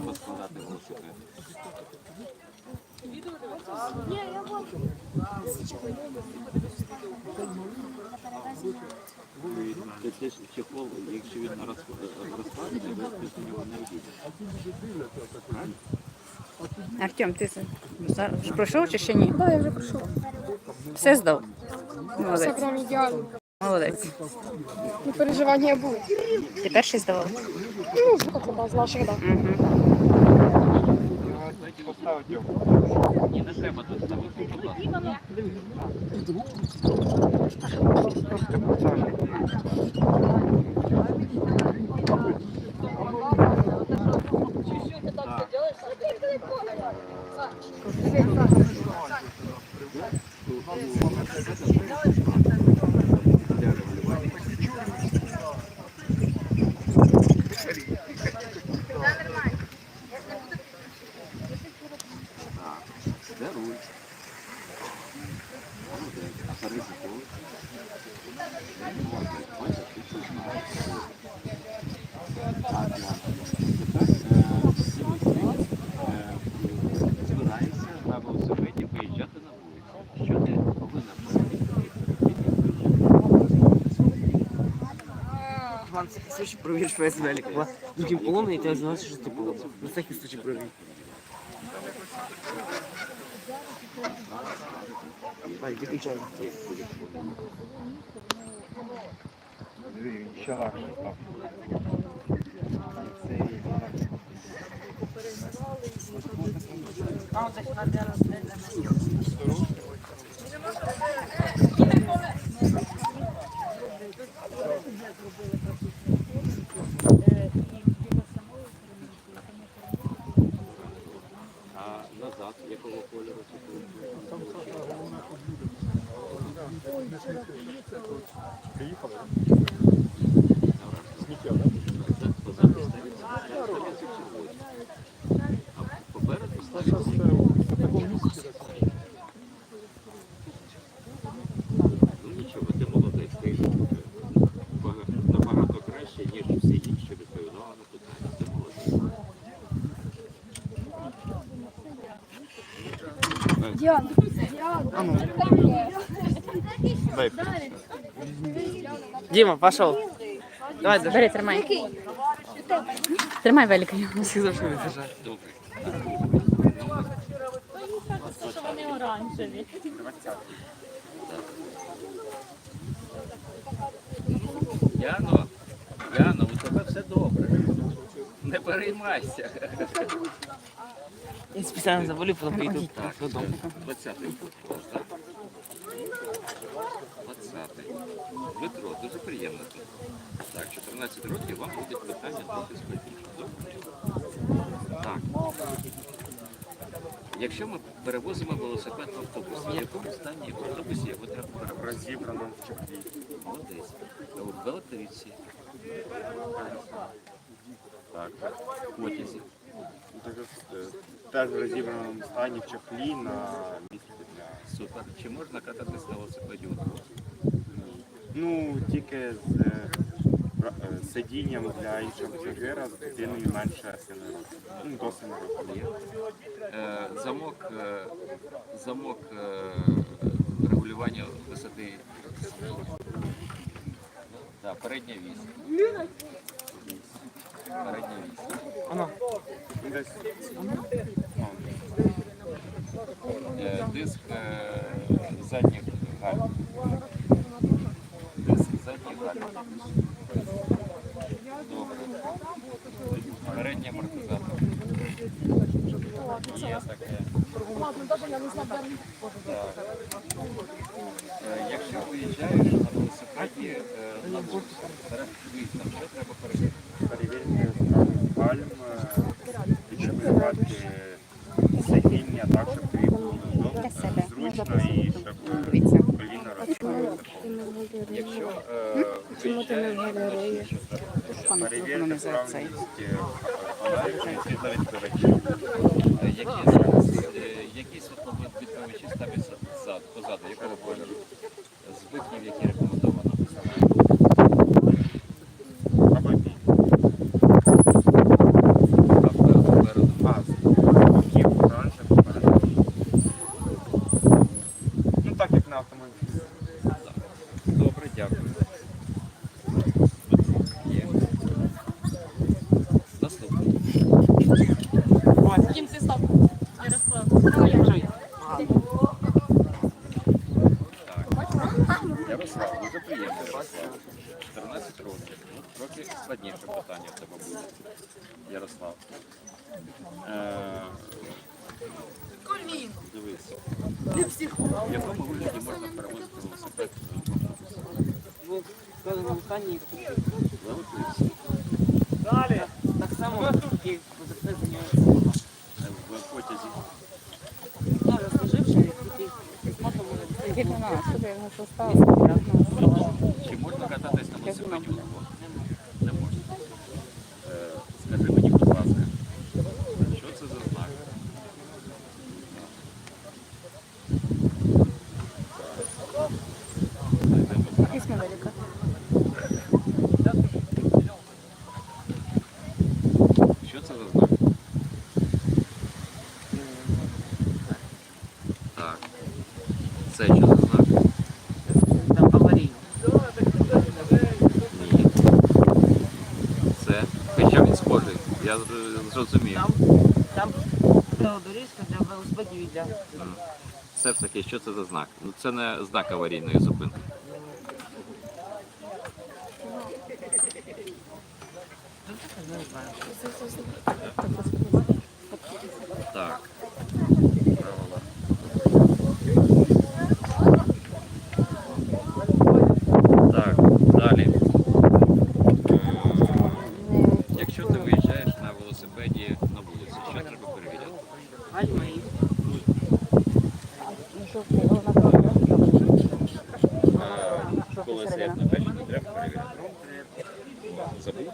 треба складати велосипед. Це чехол, якщо він розкладений, ви з нього не вийде. Артем, ти пройшов чи ще ні? Так, я вже пройшов. Все здав. Все прям ідеально. Молодець. І переживання були. Ти перший здавав? Ну, тебе з наших, так. Угу. Ні, не треба тут ставити, будь ласка. Де руль? Молодець. А перезикуй. Молодець. Бачиш, ти це знаєш. Так, дякую. Тепер е, всі ви е, збираєшся на велосипеді виїжджати на вулицю. Що ти повинна Иван, на всякий случай проверь, что я велик. Бо другим поломный, и ты знаешь, что ты поломал. На всякий случай проверь. Вань, выключай. Ще легше став. А Діана. Дай Дима, пошел. Давай. Бери, тримай. Тримай велика. Сказал, что не бежать. Добре. Яно, Яно, у тебе все добре. Не переймайся. Я специально заболел, потом приду. Так, додому. 20-й. так? 20-й. Дмитро, дуже приємно тут. Так, 14 років вам буде питання трохи складніше. Добре? Так. Якщо ми перевозимо велосипед в автобусі, в якому стані в автобусі його треба перевозити? розібрано в чехлі. Молодець. В електричці. Так. В потязі. Так, Теж в розібраному стані в чехлі на місці для. Супер. Чи можна кататись на велосипеді удвох? Ну, тільки з е, ра- е, сидінням для іншого пасажира з дитиною менше 7 років. Ну, до 7 років. Є. Е, замок, е, замок е, регулювання висоти. Да, передня вісь. Передня вісь. Десь Е, диск е, задніх гальм. Диск задніх гальм. Добре. Передній амортизатор. Є таке. Е, Якщо виїжджаєш на велосипеді е, на вулицю, перед виїздом, що треба перевірити? перевірити стан е, відшпилювати сидіння так, щоб тобі було удобно, зручно і щоб е, коліна розчинилося. Якщо е, виїжджаєш, що треба перевірити? які зараз Перевірити за цей. справність фонариків, світловідбивачів. Е, Які зараз, е, які світловідбивачі ставляться ззаду, позаду, якого кольору? З викнів, які рекомендовано. Або бій. А попереду. А, з боків оранжевий, попереду. Складніше питання в тебе буде, Ярослав. Е, Дивись. В якому вигляді можна перевозити велосипед? В певному стані Велосипед. так само, як велосипед займається. В потязі. Ну, розложивши, може Як. Чи можна кататись на велосипеді? Не можна. Е, Скажи мені, будь ласка, що це за знак? Знайдемо знак. Візьми велика. Що це за знак? Так. Це що за знак? там аварійно. Ні. Це. Хоча він схожий. Я е, зрозумів. Там, там доріжка для велосипедів і для М. Все ж таки, що це за знак? Ну це не знак аварійної зупинки. Так. Правила. Так, далі. Е, Якщо ти виїжджаєш на велосипеді на вулиці, що треба перевіряти? Гальма і Е, Коли стоять на печі, не треба перевіряти. Забув?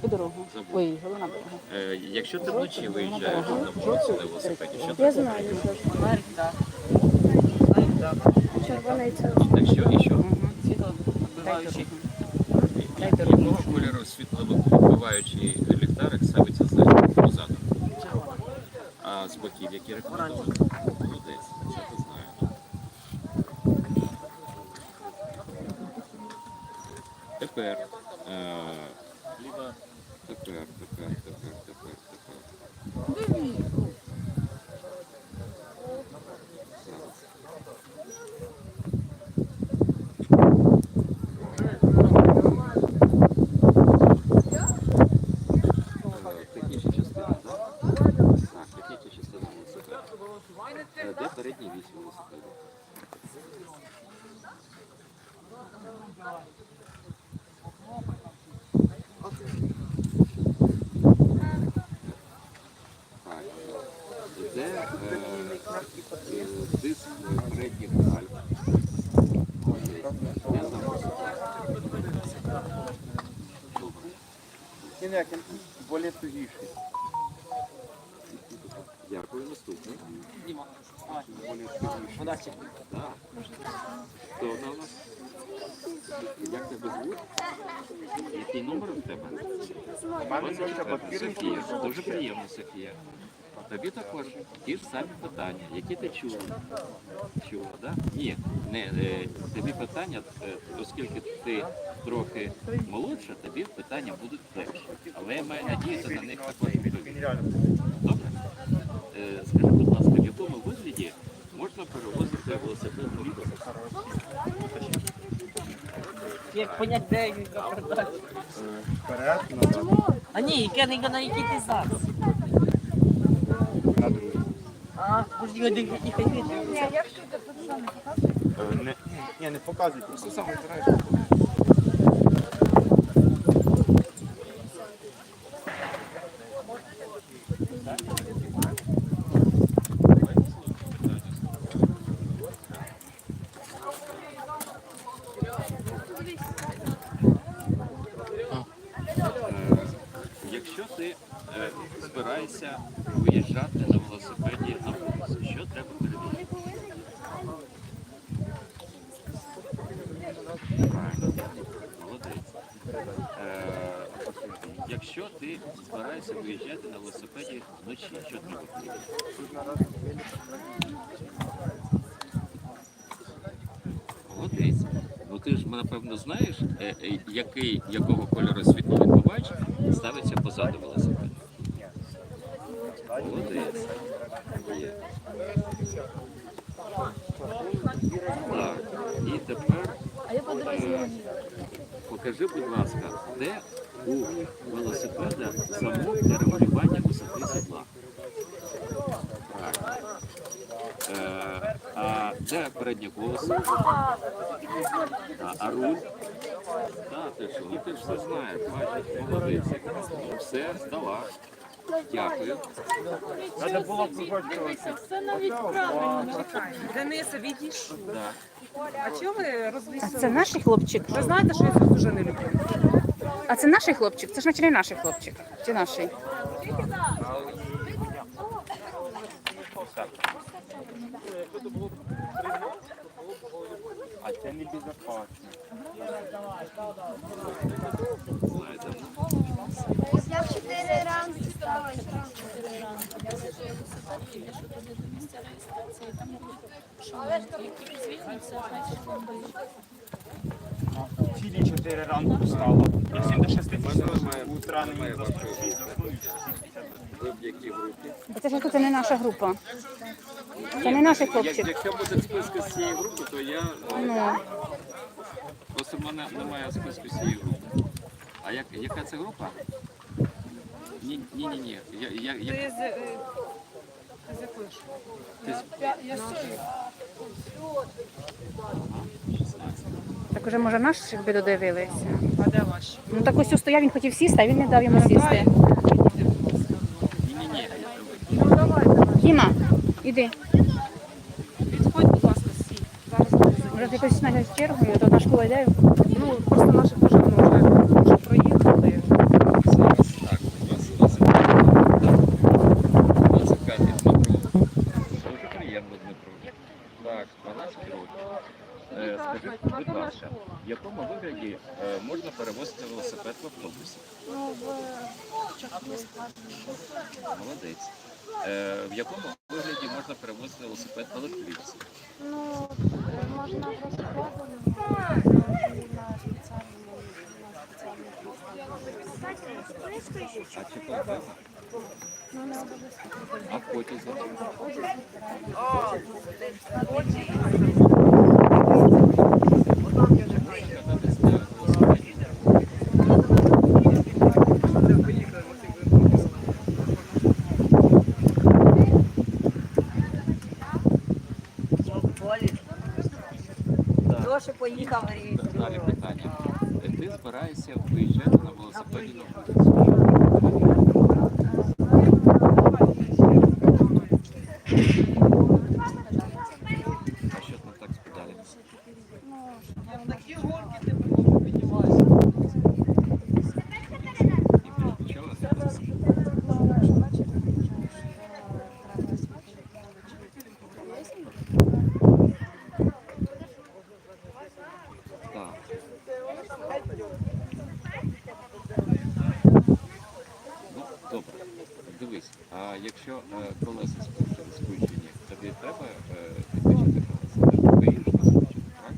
По дорогу. Виїхали на дорогу. Е, Якщо ти вночі виїжджаєш на вулицю на велосипеді, що? Я знаю, що фонарик, так. Фонарик, так. червоний це. Так що і що? Світло вбиваючи. Якого кольору світловибиваючий ліхтарик ставиться ззаду позаду? А з боків які рекомендовані? Молодець, це ти знаєш. Тепер. е, Тепер, тепер, тепер, тепер, тепер. Зараз. Е, Технічна частина, так? Так, технічна частина велосипеду. Е, Де передній вісь велосипеду? Так. Де е, е, диск передніх гальм? Де запуск? Добре. Более тугіший. Дякую, наступний. Діма. Удачі. Так. Хто вона у нас? Як тебе звуть? Який номер у тебе? Софія. Дуже приємно, Софія. Тобі також ті ж самі питання, які ти чула. Чула, да? Ні, не, е, тобі питання, е, оскільки ти трохи молодша, тобі питання будуть легші. Але я маю надію, ти на них також відповіш. Добре? Е, Скажи, будь ласка, в якому вигляді можна перевозити велосипед? Як понять, де він передачі. Вперед, назад, А ні, яке не на який ти зараз. на другий. А, може його не хай Е, Не, ні, не показуй, просто сам вибираєш. Е, Якщо ти е, збираєшся виїжджати на велосипеді на вулицю, що треба перевірити? Молодець. Якщо ти збираєшся виїжджати на велосипеді вночі, що треба перевірити? Молодець. Ну ти ж напевно знаєш, е, е, який, якого кольору світловідбивач ставиться позаду велосипеда. Молодець. Так. І тепер е, покажи, будь ласка, де у велосипеда замок для регулювання висоти сідла. Е, а де переднє колесо? А, а руль? Так, ти що, ну ти ж все знаєш, бачиш, молодець. Ну, Все, здала. Дякую. Треба було погоджуватися. Це навіть правильно. Дениса, відійшов. Да. А чого ви А це наш хлопчик? Ви знаєте, що я вас дуже не люблю. А це наш хлопчик? Це ж наче не наш хлопчик. Чи наш? А це не безпечно. Цілі 4 ранку встала. І 7 до 6 утра не має ви в якій групі? Бо Це ж це не наша група. Це не наш Як, хлопчик. якщо буде списки з цієї групи, то я Ну, просто в мене немає списку з цієї групи. А як, яка це група? Ні, ні, ні, ні. Я, я, я, з, так уже може наш якби додивилися. А де ваші? Ну так ось стояв, він хотів сісти, а він не дав йому сісти. Ну. Діма, іди. Підходь, будь ласка, всі. Зараз Може ти якось на чергу, то одна школа йде. Ну, просто наші вже вже, вже проїхали. Зараз так, у вас 25 Дмитро. Дуже приємно, Дмитро. Так, 12 років. Е, Скажіть, будь ласка, в якому вигляді е, можна перевозити велосипед в автобусі? Ну, в Молодець. Е, В якому вигляді можна перевозити велосипед в електричці? ну, можна просто пробувати. На спеціальному А чи проблема? Ну, не обов'язково. А в потязі? Кататись на велосипеді. Так. Лоша поїхав ріс. Далі питання. Ти збираєшся виїжджати на велосипеді на вулицю. А що там так з педалями? І почала Так. Ну, добре. Дивись, а якщо е, колеса спущені, спущені, тобі треба е, підвищити колеса? Ти ж виїдеш на спущені, так?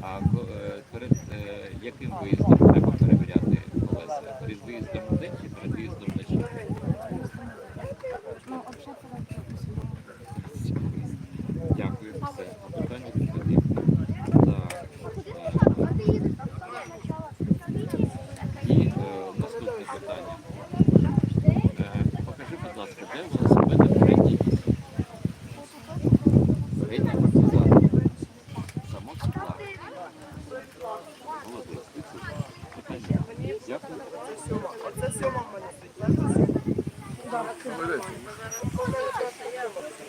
А ко- е, перед е, яким виїздом треба перевіряти колеса? Перед виїздом в день чи перед виїздом вночі? Ну, взагалі, Дякую, все. Питання відповів. Так. е, І е, наступне питання. Е, покажи, будь ласка, де велосипеди передній віз? Передній партизан. Замок скла. Молодець, ти супер. Питання. Дякую.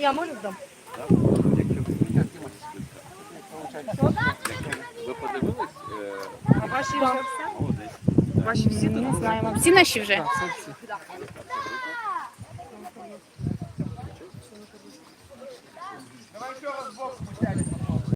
Я можу дам? Так, ви я можу вдам? Ви подивились? е, А ваші вже все? Ваші всі Не знаємо. Всі наші вже.